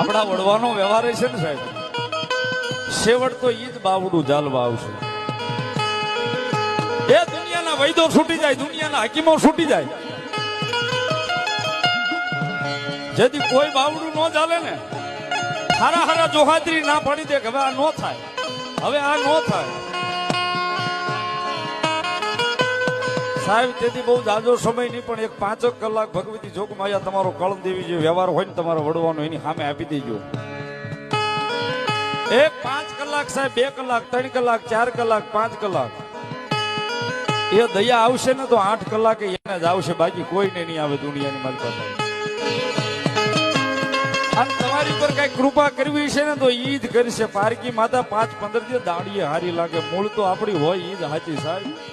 આપણા વડવાનો વ્યવહાર છે ને સાહેબ. છેવટ તો ઈ જ બાવડું જાલવા આવશે. એ દુનિયાના વૈદો છૂટી જાય, દુનિયાના હકીમો છૂટી જાય. જેથી કોઈ બાવડું ન ચાલે ને, હારા હારા જોહાત્રી ના પડી દે કે હવે આ નો થાય. હવે આ નો થાય. સાહેબ, તેથી બહુ જાજો સમય નહીં, પણ એક પાંચક કલાક ભગવતી જોગમાયા તમારો કળમ દેવી જે વ્યવહાર હોય ને તમારો વડવાનો, એની સામે આપી દેજો. એક પાંચ કલાક સાહેબ, બે કલાક, ત્રણ કલાક, ચાર કલાક, પાંચ કલાક. એ દયા આવશે ને તો આઠ કલાકે એને જ આવશે, બાકી કોઈને નહીં આવે દુનિયાની મારી અને તમારી ઉપર કઈ કૃપા કરવી છે ને તો ઈ જ કરશે. પારકી માતા પાંચ પંદર દિવસ દાડીએ હારી લાગે. મૂળ તો આપણી હોય, ઈ જ હાચી સાહેબ.